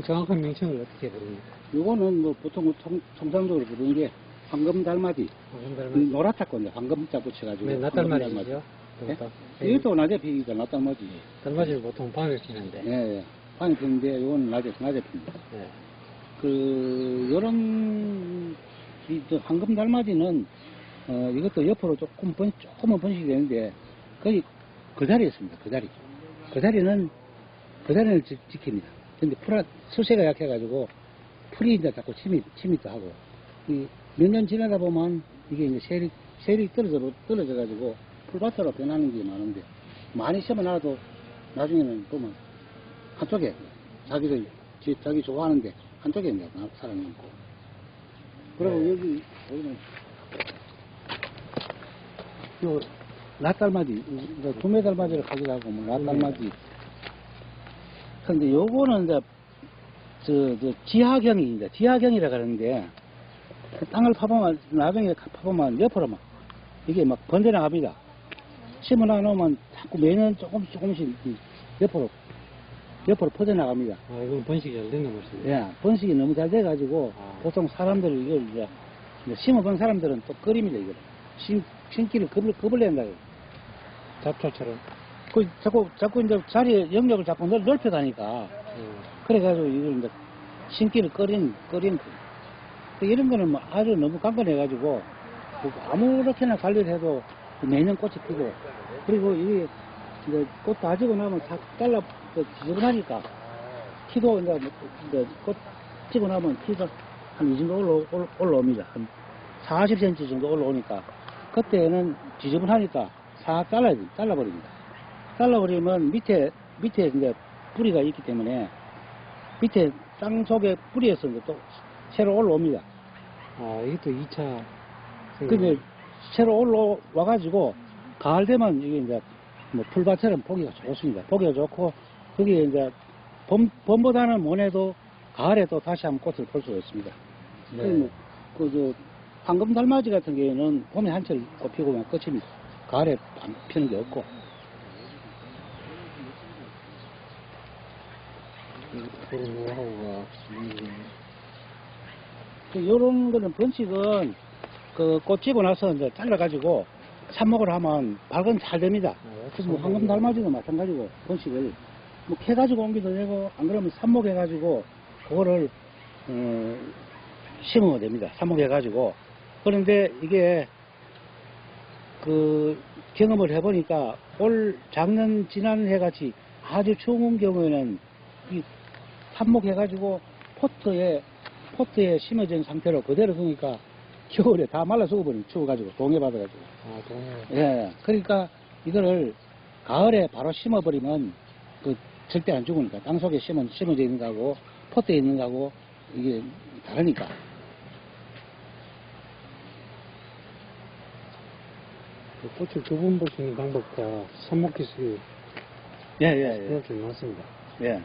정확한 명칭을 어떻게 부릅니까? 요거는 뭐 보통 통, 통상적으로 부르는 게 황금 달마디, 무슨 이 닮은? 노랗다 건데 황금자 붙여가지고. 네, 황금 낫달말이죠. 예? 이것도 낮에 피니까 낫달마디. 달맞이를 보통 밤에 피는데. 예, 예. 방에 피는데 요거는 낮에, 낮에 핍니다. 네. 그, 요런, 이, 저 황금 달마디는, 어, 이것도 옆으로 조금 번, 조금은 번식이 되는데, 거의 그 자리에 있습니다. 그 자리. 그 자리는, 그 자리를 지, 지킵니다. 근데 풀, 수세가 약해가지고, 풀이 이제 자꾸 침이, 또 하고, 몇 년 지나다 보면, 이게 이제 셀이, 셀이 떨어져, 떨어져가지고, 풀밭으로 변하는 게 많은데, 많이 심어놔도, 나중에는 보면, 한쪽에, 자기들, 지- 자기 좋아하는데, 한쪽에 이제 나- 사람이 있고. 그리고 네. 여기, 보면, 요, 낫달맞이, 도매달맞이를 가져가고, 뭐, 낫달맞이. 근데 요거는 이제, 저, 저, 지하경입니다. 지하경이라 그러는데, 그 땅을 파보면, 나중에 파보면 옆으로 막, 이게 막 번져나갑니다. 심어놔 놓으면 자꾸 매년 조금씩 조금씩 이 옆으로, 옆으로 퍼져나갑니다. 아, 이건 번식이 잘 됐나 보시네. 예, 번식이 너무 잘 돼가지고, 아. 보통 사람들 이걸 이제, 심어본 사람들은 또 끓입니다, 이걸. 심, 심기를 겁을, 겁을 낸다. 잡초처럼. 그, 자꾸, 자꾸 이제 자리에 영역을 자꾸 넓, 넓혀가니까, 음. 그래가지고 이걸 이제 심기를 끓인, 끓인 거. 그 이런 거는 뭐 아주 너무 간단해가지고, 뭐 아무렇게나 관리를 해도 매년 꽃이 피고, 그리고 이게 이제 꽃 다 지고 나면 다 잘라, 그 지저분하니까, 키도 이제, 뭐 이제 꽃 지고 나면 키가 한 이 정도 올라, 올라, 올라옵니다. 한 40cm 정도 올라오니까, 그때는 지저분하니까 싹 잘라야 돼, 잘라버립니다. 잘라버리면 밑에, 밑에 이제 뿌리가 있기 때문에, 밑에 땅 속에 뿌리에서 이제 또 새로 올라옵니다. 아, 이것도 2차. 근데 새로 올라와가지고 가을 되면 이게 이제 뭐 풀밭처럼 보기가 좋습니다. 보기가 좋고 거기에 이제 봄, 봄보다는 못해도 가을에 또 다시 한번 꽃을 볼 수가 있습니다. 네. 그, 그, 저, 황금 달맞이 같은 경우에는 봄에 한철 꽃 피고 그냥 끝입니다. 가을에 안 피는 게 없고. 그런 노하우가. 음. 그 요런 거는 번식은 그 꽃 지고 나서 이제 잘라가지고 삽목을 하면 발근 잘 됩니다. 아, 그래서 뭐 황금 달맞이도 마찬가지고 번식을 뭐 캐가지고 옮기도 되고 안 그러면 삽목해가지고 그거를 어, 심으면 됩니다. 삽목해가지고 그런데 이게 그 경험을 해보니까 올 작년 지난 해 같이 아주 추운 경우에는 이 삽목해가지고 포트에 포트에 심어진 상태로 그대로 두니까 겨울에 다 말라 죽어버린 추워가지고 동해 받아가지고 아, 동해. 예 그러니까 이거를 가을에 바로 심어버리면 그 절대 안 죽으니까 땅 속에 심어 심어져 있는 거하고 포트에 있는 거하고 이게 다르니까 그 꽃을 두번 볼수 있는 방법과 삽목 기술이 예예예 그런 좀 많습니다. 예.